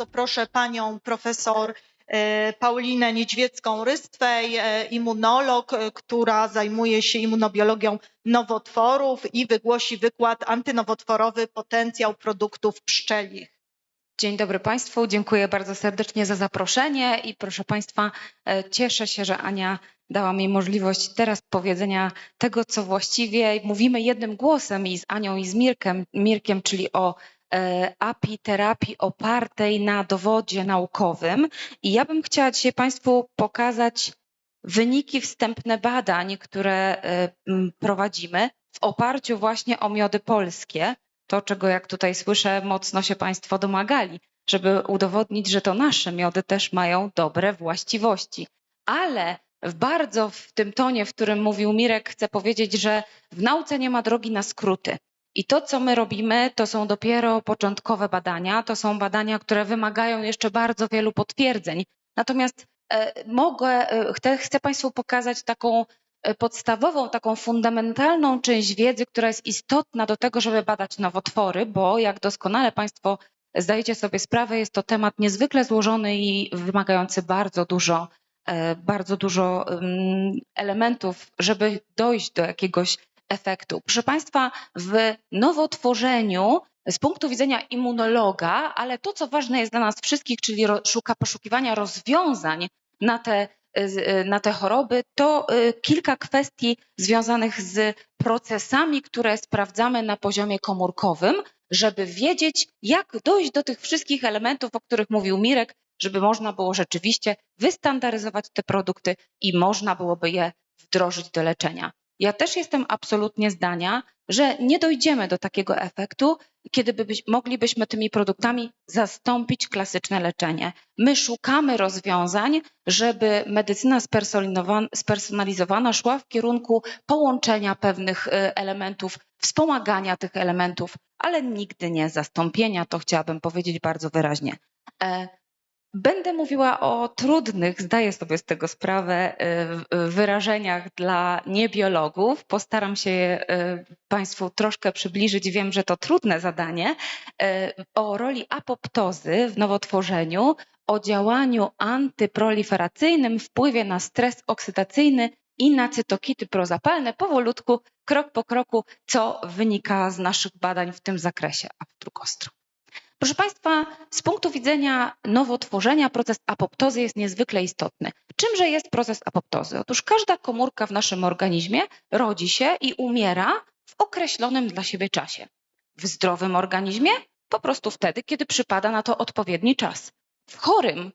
Bardzo proszę panią profesor e, Paulinę Niedźwiecką-Rystwej, e, immunolog, e, która zajmuje się immunobiologią nowotworów i wygłosi wykład antynowotworowy potencjał produktów pszczelich. Dzień dobry Państwu, dziękuję bardzo serdecznie za zaproszenie i proszę Państwa, e, cieszę się, że Ania dała mi możliwość teraz powiedzenia tego, co właściwie mówimy jednym głosem i z Anią i z Mirkiem, Mirkiem czyli o e, apiterapii opartej na dowodzie naukowym. I ja bym chciała dzisiaj Państwu pokazać wyniki wstępne badań, które e, prowadzimy w oparciu właśnie o miody polskie to, czego jak tutaj słyszę, mocno się Państwo domagali, żeby udowodnić, że to nasze miody też mają dobre właściwości. Ale w bardzo w tym tonie, w którym mówił Mirek, chcę powiedzieć, że w nauce nie ma drogi na skróty. I to, co my robimy, to są dopiero początkowe badania, to są badania, które wymagają jeszcze bardzo wielu potwierdzeń. Natomiast e, mogę, e, chcę, chcę Państwu pokazać taką podstawową, taką fundamentalną część wiedzy, która jest istotna do tego, żeby badać nowotwory, bo jak doskonale Państwo zdajecie sobie sprawę, jest to temat niezwykle złożony i wymagający bardzo dużo, e, bardzo dużo mm, elementów, żeby dojść do jakiegoś efektu. Proszę Państwa, w nowotworzeniu z punktu widzenia immunologa, ale to, co ważne jest dla nas wszystkich, czyli szuka poszukiwania rozwiązań na te na te choroby, to y, kilka kwestii związanych z procesami, które sprawdzamy na poziomie komórkowym, żeby wiedzieć, jak dojść do tych wszystkich elementów, o których mówił Mirek, żeby można było rzeczywiście wystandaryzować te produkty i można byłoby je wdrożyć do leczenia. Ja też jestem absolutnie zdania, że nie dojdziemy do takiego efektu, kiedy by, moglibyśmy tymi produktami zastąpić klasyczne leczenie. My szukamy rozwiązań, żeby medycyna spersonalizowana szła w kierunku połączenia pewnych y, elementów, wspomagania tych elementów, ale nigdy nie zastąpienia. To chciałabym powiedzieć bardzo wyraźnie. Będę mówiła o trudnych, zdaję sobie z tego sprawę, y, wyrażeniach dla niebiologów. Postaram się je y, Państwu troszkę przybliżyć. Wiem, że to trudne zadanie. Y, o roli apoptozy w nowotworzeniu, o działaniu antyproliferacyjnym, wpływie na stres oksydacyjny i na cytokity prozapalne, powolutku, krok po kroku, co wynika z naszych badań w tym zakresie. A w drugą stronę. Proszę Państwa, z punktu widzenia nowotworzenia proces apoptozy jest niezwykle istotny. Czymże jest proces apoptozy? Otóż każda komórka w naszym organizmie rodzi się i umiera w określonym dla siebie czasie. W zdrowym organizmie po prostu wtedy, kiedy przypada na to odpowiedni czas. W chorym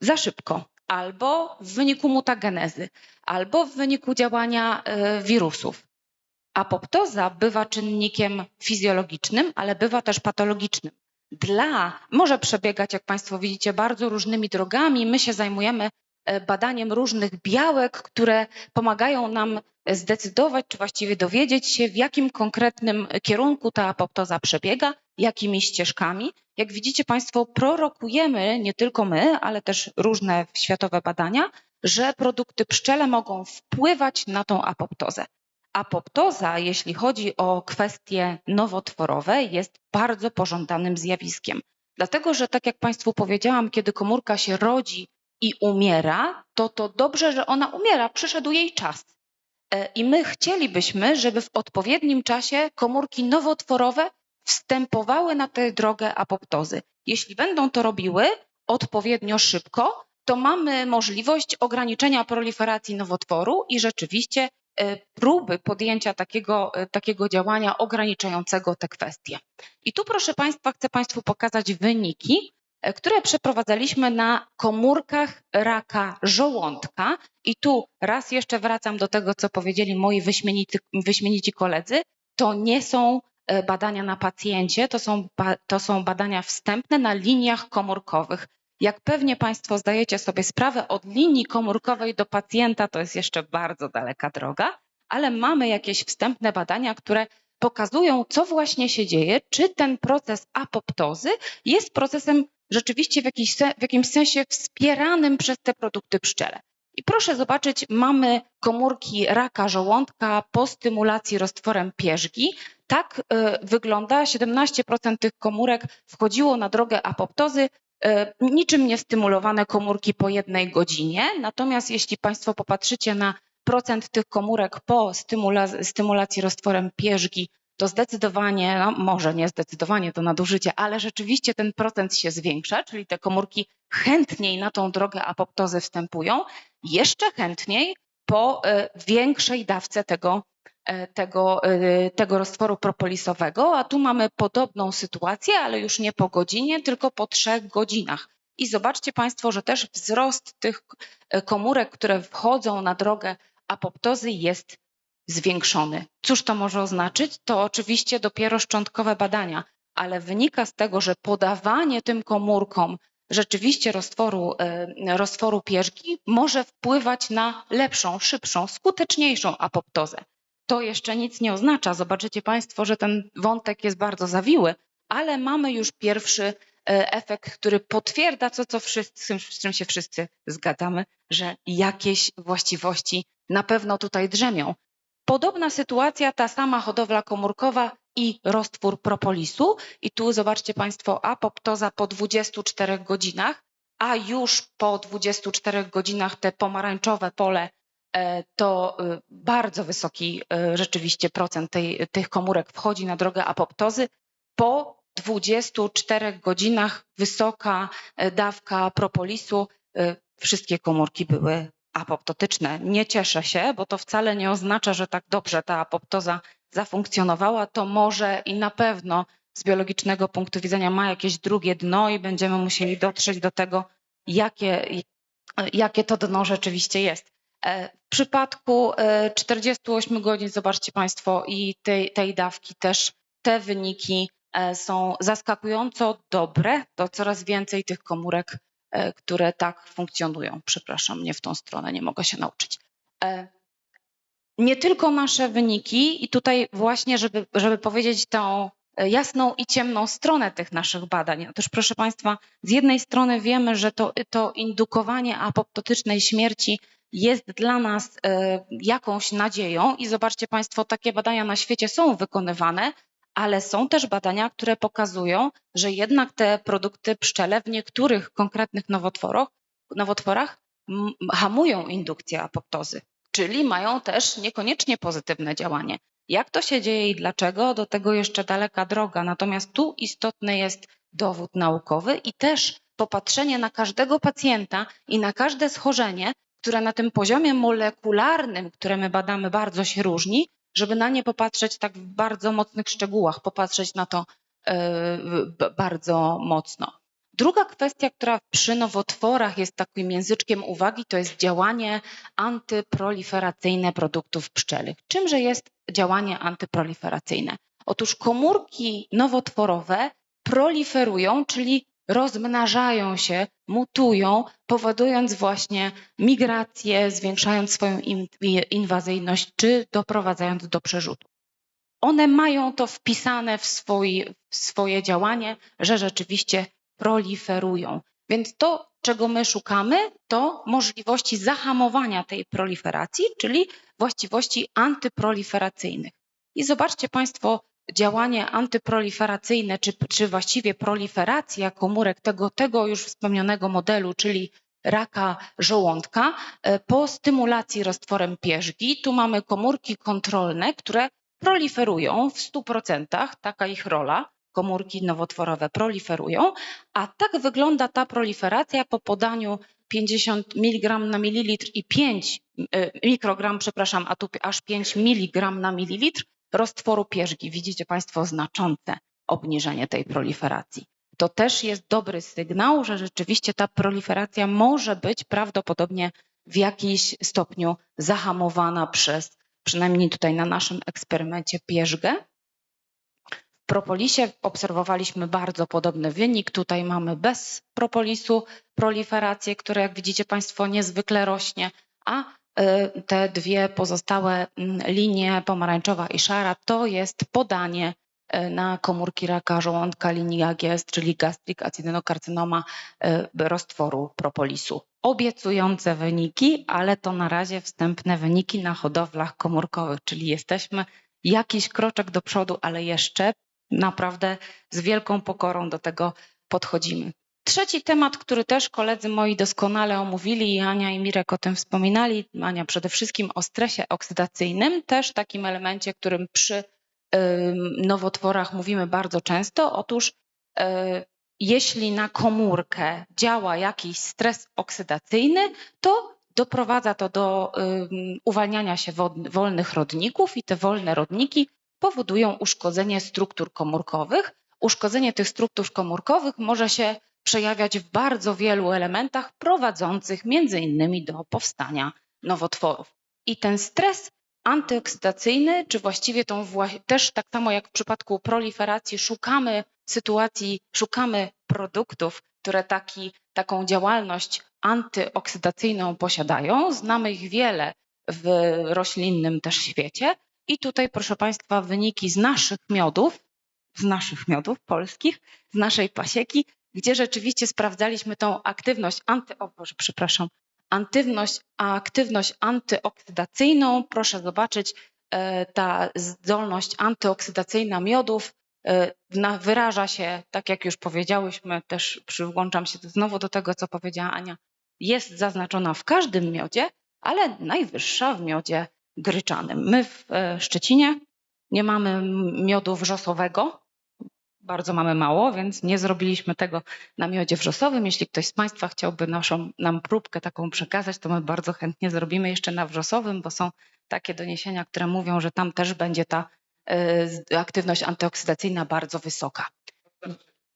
za szybko, albo w wyniku mutagenezy, albo w wyniku działania y, wirusów. Apoptoza bywa czynnikiem fizjologicznym, ale bywa też patologicznym dla, może przebiegać, jak Państwo widzicie, bardzo różnymi drogami. My się zajmujemy e, badaniem różnych białek, które pomagają nam zdecydować, czy właściwie dowiedzieć się, w jakim konkretnym kierunku ta apoptoza przebiega, jakimi ścieżkami. Jak widzicie Państwo, prorokujemy, nie tylko my, ale też różne światowe badania, że produkty pszczele mogą wpływać na tą apoptozę. Apoptoza, jeśli chodzi o kwestie nowotworowe, jest bardzo pożądanym zjawiskiem. Dlatego, że tak jak Państwu powiedziałam, kiedy komórka się rodzi i umiera, to to dobrze, że ona umiera, przyszedł jej czas. E, I my chcielibyśmy, żeby w odpowiednim czasie komórki nowotworowe wstępowały na tę drogę apoptozy. Jeśli będą to robiły odpowiednio szybko, to mamy możliwość ograniczenia proliferacji nowotworu i rzeczywiście próby podjęcia takiego, e, takiego działania ograniczającego te kwestie. I tu, proszę Państwa, chcę Państwu pokazać wyniki, e, które przeprowadzaliśmy na komórkach raka żołądka. I tu raz jeszcze wracam do tego, co powiedzieli moi wyśmienici, wyśmienici koledzy. To nie są badania na pacjencie, to są, to są badania wstępne na liniach komórkowych. Jak pewnie Państwo zdajecie sobie sprawę, od linii komórkowej do pacjenta to jest jeszcze bardzo daleka droga, ale mamy jakieś wstępne badania, które pokazują, co właśnie się dzieje, czy ten proces apoptozy jest procesem rzeczywiście w, jakiś, w jakimś sensie wspieranym przez te produkty pszczele. I proszę zobaczyć, mamy komórki raka żołądka po stymulacji roztworem pierzgi. Tak y, wygląda. 17% tych komórek wchodziło na drogę apoptozy, niczym nie stymulowane komórki po jednej godzinie. Natomiast jeśli Państwo popatrzycie na procent tych komórek po stymula- stymulacji roztworem pierzgi, to zdecydowanie, no może nie zdecydowanie to nadużycie, ale rzeczywiście ten procent się zwiększa, czyli te komórki chętniej na tą drogę apoptozy wstępują, jeszcze chętniej po e, większej dawce tego, e, tego, e, tego roztworu propolisowego, a tu mamy podobną sytuację, ale już nie po godzinie, tylko po trzech godzinach. I zobaczcie Państwo, że też wzrost tych e, komórek, które wchodzą na drogę apoptozy jest zwiększony. Cóż to może oznaczyć? To oczywiście dopiero szczątkowe badania, ale wynika z tego, że podawanie tym komórkom rzeczywiście roztworu, e, roztworu pierzgi może wpływać na lepszą, szybszą, skuteczniejszą apoptozę. To jeszcze nic nie oznacza. Zobaczycie Państwo, że ten wątek jest bardzo zawiły, ale mamy już pierwszy e, efekt, który potwierdza to, co wszyscy, z czym się wszyscy zgadzamy, że jakieś właściwości na pewno tutaj drzemią. Podobna sytuacja, ta sama hodowla komórkowa i roztwór propolisu. I tu zobaczcie Państwo, apoptoza po 24 godzinach, a już po 24 godzinach te pomarańczowe pole to e, bardzo wysoki e, rzeczywiście procent tej, tych komórek wchodzi na drogę apoptozy. Po 24 godzinach wysoka dawka propolisu, wszystkie komórki były apoptotyczne. Nie cieszę się, bo to wcale nie oznacza, że tak dobrze ta apoptoza zafunkcjonowała, to może i na pewno z biologicznego punktu widzenia ma jakieś drugie dno i będziemy musieli dotrzeć do tego, jakie, jakie to dno rzeczywiście jest. E, W przypadku e, 48 godzin, zobaczcie Państwo, i tej, tej dawki też te wyniki e, są zaskakująco dobre. To coraz więcej tych komórek, e, które tak funkcjonują. Przepraszam, nie w tą stronę, nie mogę się nauczyć. E, nie tylko nasze wyniki i tutaj właśnie, żeby, żeby powiedzieć tą e, jasną i ciemną stronę tych naszych badań. Otóż proszę Państwa, z jednej strony wiemy, że to, to indukowanie apoptotycznej śmierci jest dla nas e, jakąś nadzieją i zobaczcie Państwo, takie badania na świecie są wykonywane, ale są też badania, które pokazują, że jednak te produkty pszczele w niektórych konkretnych nowotworach, nowotworach hamują indukcję apoptozy czyli mają też niekoniecznie pozytywne działanie. Jak to się dzieje i dlaczego, do tego jeszcze daleka droga. Natomiast tu istotny jest dowód naukowy i też popatrzenie na każdego pacjenta i na każde schorzenie, które na tym poziomie molekularnym, które my badamy, bardzo się różni, żeby na nie popatrzeć tak w bardzo mocnych szczegółach, popatrzeć na to yy, bardzo mocno. Druga kwestia, która przy nowotworach jest takim języczkiem uwagi, to jest działanie antyproliferacyjne produktów pszczelich. Czymże jest działanie antyproliferacyjne? Otóż komórki nowotworowe proliferują, czyli rozmnażają się, mutują, powodując właśnie migrację, zwiększając swoją inwazyjność czy doprowadzając do przerzutu. One mają to wpisane w, swój, w swoje działanie, że rzeczywiście proliferują. Więc to, czego my szukamy, to możliwości zahamowania tej proliferacji, czyli właściwości antyproliferacyjnych. I zobaczcie Państwo, działanie antyproliferacyjne, czy, czy właściwie proliferacja komórek tego, tego już wspomnianego modelu, czyli raka żołądka, e, po stymulacji roztworem pierzgi. Tu mamy komórki kontrolne, które proliferują w 100%, taka ich rola komórki nowotworowe proliferują, a tak wygląda ta proliferacja po podaniu 50 mg na mililitr i 5 e, mikrogram, przepraszam, a tu aż 5 mg na mililitr roztworu pierzgi. Widzicie Państwo znaczące obniżenie tej proliferacji. To też jest dobry sygnał, że rzeczywiście ta proliferacja może być prawdopodobnie w jakimś stopniu zahamowana przez, przynajmniej tutaj na naszym eksperymencie, pierzgę propolisie obserwowaliśmy bardzo podobny wynik. Tutaj mamy bez propolisu proliferację, która jak widzicie Państwo niezwykle rośnie, a te dwie pozostałe mm, linie, pomarańczowa i szara, to jest podanie y, na komórki raka żołądka linii AGS, czyli gastric acidonokarcynoma y, roztworu propolisu. Obiecujące wyniki, ale to na razie wstępne wyniki na hodowlach komórkowych, czyli jesteśmy jakiś kroczek do przodu, ale jeszcze naprawdę z wielką pokorą do tego podchodzimy. Trzeci temat, który też koledzy moi doskonale omówili Ania i Mirek o tym wspominali, Ania przede wszystkim o stresie oksydacyjnym, też takim elemencie, którym przy nowotworach mówimy bardzo często. Otóż y, jeśli na komórkę działa jakiś stres oksydacyjny, to doprowadza to do uwalniania się wolnych rodników i te wolne rodniki powodują uszkodzenie struktur komórkowych. Uszkodzenie tych struktur komórkowych może się przejawiać w bardzo wielu elementach prowadzących między innymi do powstania nowotworów. I ten stres antyoksydacyjny, czy właściwie tą wła- też tak samo jak w przypadku proliferacji, szukamy sytuacji, szukamy produktów, które taki, taką działalność antyoksydacyjną posiadają. Znamy ich wiele w roślinnym też świecie. I tutaj, proszę Państwa, wyniki z naszych miodów, z naszych miodów polskich, z naszej pasieki, gdzie rzeczywiście sprawdzaliśmy tą aktywność anty, o Boże, przepraszam, aktywność, aktywność antyoksydacyjną. Proszę zobaczyć, e, ta zdolność antyoksydacyjna miodów e, wyraża się, tak jak już powiedziałyśmy, też przyłączam się znowu do tego, co powiedziała Ania, jest zaznaczona w każdym miodzie, ale najwyższa w miodzie gryczanym. My w e, Szczecinie nie mamy miodu wrzosowego, bardzo mamy mało, więc nie zrobiliśmy tego na miodzie wrzosowym. Jeśli ktoś z Państwa chciałby naszą, nam próbkę taką przekazać, to my bardzo chętnie zrobimy jeszcze na wrzosowym, bo są takie doniesienia, które mówią, że tam też będzie ta z- aktywność antyoksydacyjna bardzo wysoka.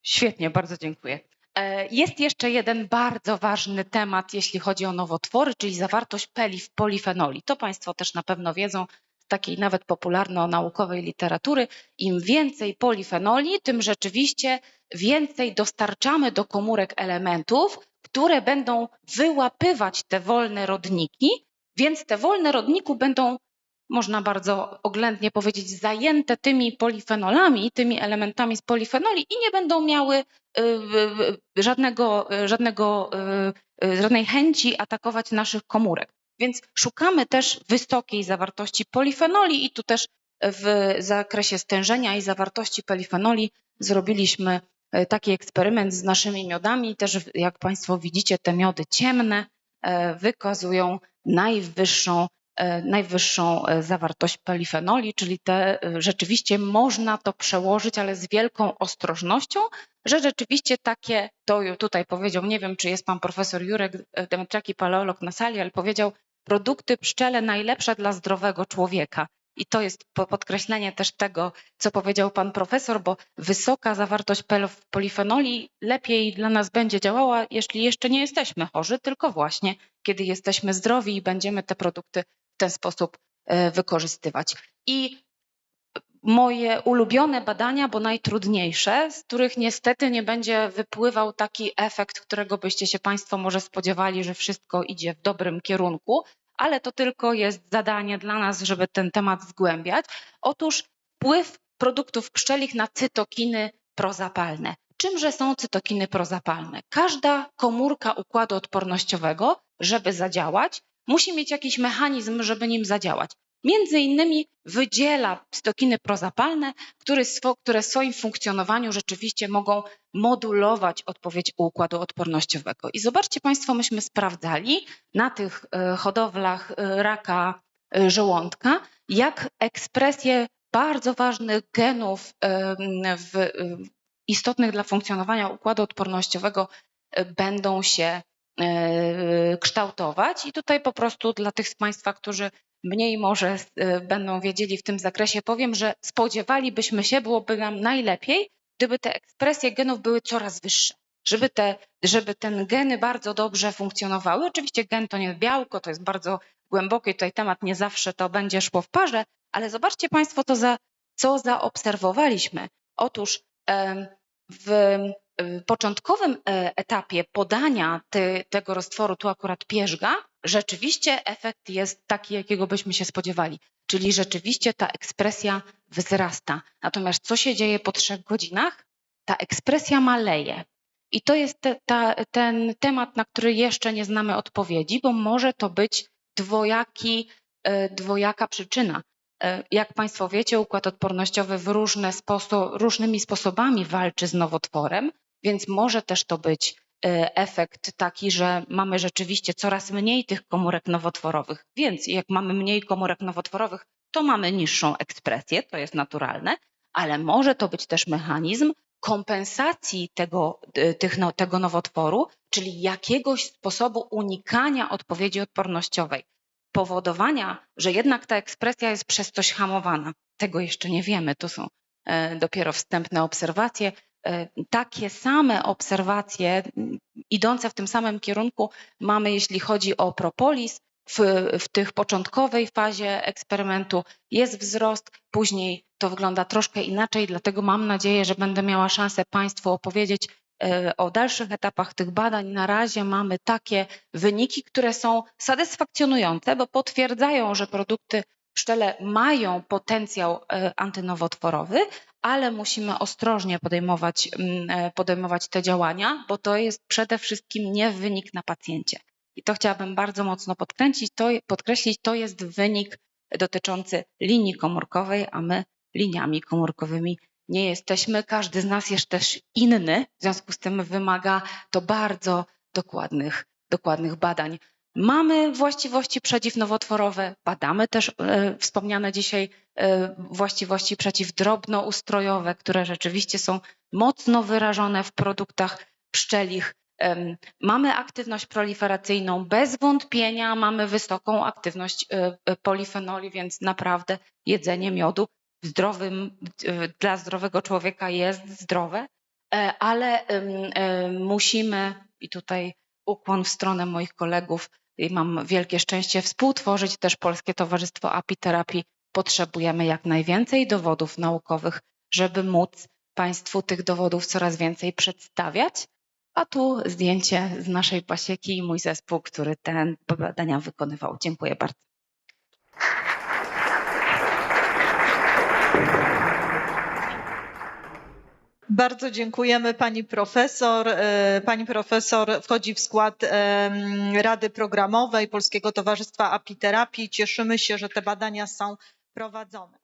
Świetnie, bardzo dziękuję. E, Jest jeszcze jeden bardzo ważny temat, jeśli chodzi o nowotwory, czyli zawartość peli w polifenoli. To Państwo też na pewno wiedzą takiej nawet popularno-naukowej literatury. Im więcej polifenoli, tym rzeczywiście więcej dostarczamy do komórek elementów, które będą wyłapywać te wolne rodniki, więc te wolne rodniku będą można bardzo oględnie powiedzieć, zajęte tymi polifenolami, tymi elementami z polifenoli i nie będą miały y, y, y, żadnego, żadnego, żadnej chęci atakować naszych komórek. Więc szukamy też wysokiej zawartości polifenoli i tu też w zakresie stężenia i zawartości polifenoli zrobiliśmy y, taki eksperyment z naszymi miodami. Też jak Państwo widzicie, te miody ciemne e, wykazują najwyższą e, najwyższą e, zawartość polifenoli, czyli te e, rzeczywiście można to przełożyć, ale z wielką ostrożnością, że rzeczywiście takie, to tutaj powiedział, nie wiem czy jest pan profesor Jurek e, Demetraki, paleolog na sali, ale powiedział produkty pszczele najlepsze dla zdrowego człowieka. I to jest po- podkreślenie też tego, co powiedział pan profesor, bo wysoka zawartość polifenoli lepiej dla nas będzie działała, jeśli jeszcze nie jesteśmy chorzy, tylko właśnie kiedy jesteśmy zdrowi i będziemy te produkty w ten sposób e, wykorzystywać. I moje ulubione badania, bo najtrudniejsze, z których niestety nie będzie wypływał taki efekt, którego byście się Państwo może spodziewali, że wszystko idzie w dobrym kierunku, ale to tylko jest zadanie dla nas, żeby ten temat zgłębiać. Otóż wpływ produktów pszczelich na cytokiny prozapalne. Czymże są cytokiny prozapalne? Każda komórka układu odpornościowego, żeby zadziałać, musi mieć jakiś mechanizm, żeby nim zadziałać. Między innymi wydziela cytokiny prozapalne, które, swo, które w swoim funkcjonowaniu rzeczywiście mogą modulować odpowiedź układu odpornościowego. I zobaczcie Państwo, myśmy sprawdzali na tych e, hodowlach e, raka e, żołądka, jak ekspresję bardzo ważnych genów w, istotnych dla funkcjonowania układu odpornościowego będą się kształtować. I tutaj po prostu dla tych z Państwa, którzy mniej może e, będą wiedzieli w tym zakresie, powiem, że spodziewalibyśmy się, byłoby nam najlepiej, gdyby te ekspresje genów były coraz wyższe. Żeby te, żeby ten geny bardzo dobrze funkcjonowały. Oczywiście gen to nie białko, to jest bardzo głęboki tutaj temat, nie zawsze to będzie szło w parze, ale zobaczcie Państwo, to za, co zaobserwowaliśmy. Otóż w y, początkowym e, etapie podania te, tego roztworu, tu akurat pierzga, rzeczywiście efekt jest taki, jakiego byśmy się spodziewali, czyli rzeczywiście ta ekspresja wzrasta. Natomiast co się dzieje po trzech godzinach? Ta ekspresja maleje. I to jest te, ta, ten temat, na który jeszcze nie znamy odpowiedzi, bo może to być dwojaki, e, dwojaka przyczyna. E, Jak Państwo wiecie, układ odpornościowy w różne różnymi sposobami walczy z nowotworem, więc może też to być efekt taki, że mamy rzeczywiście coraz mniej tych komórek nowotworowych. Więc jak mamy mniej komórek nowotworowych, to mamy niższą ekspresję, to jest naturalne, ale może to być też mechanizm kompensacji tego, e, tych, no, tego nowotworu, czyli jakiegoś sposobu unikania odpowiedzi odpornościowej powodowania, że jednak ta ekspresja jest przez coś hamowana. Tego jeszcze nie wiemy, to są e, dopiero wstępne obserwacje. E, Takie same obserwacje, idące w tym samym kierunku, mamy, jeśli chodzi o propolis. W, w tych początkowej fazie eksperymentu jest wzrost, później to wygląda troszkę inaczej, dlatego mam nadzieję, że będę miała szansę Państwu opowiedzieć e, o dalszych etapach tych badań. Na razie mamy takie wyniki, które są satysfakcjonujące, bo potwierdzają, że produkty pszczele mają potencjał e, antynowotworowy, ale musimy ostrożnie podejmować, mm, e, podejmować te działania, bo to jest przede wszystkim nie wynik na pacjencie. I to chciałabym bardzo mocno podkręcić, to, podkreślić, to jest wynik dotyczący linii komórkowej, a my liniami komórkowymi nie jesteśmy. Każdy z nas jest też inny, w związku z tym wymaga to bardzo dokładnych, dokładnych badań. Mamy właściwości przeciwnowotworowe, badamy też e, wspomniane dzisiaj e, właściwości przeciwdrobnoustrojowe, które rzeczywiście są mocno wyrażone w produktach pszczelich. Em, Mamy aktywność proliferacyjną, bez wątpienia mamy wysoką aktywność e, e, polifenoli, więc naprawdę jedzenie miodu zdrowym, e, dla zdrowego człowieka jest zdrowe, E, ale e, musimy, i tutaj ukłon w stronę moich kolegów, i mam wielkie szczęście współtworzyć też Polskie Towarzystwo Apiterapii. Potrzebujemy jak najwięcej dowodów naukowych, żeby móc Państwu tych dowodów coraz więcej przedstawiać. A tu zdjęcie z naszej pasieki i mój zespół, który te badania wykonywał. Dziękuję bardzo. Bardzo dziękujemy pani profesor. E, Pani profesor wchodzi w skład em, Rady Programowej Polskiego Towarzystwa Apiterapii. Cieszymy się, że te badania są prowadzone.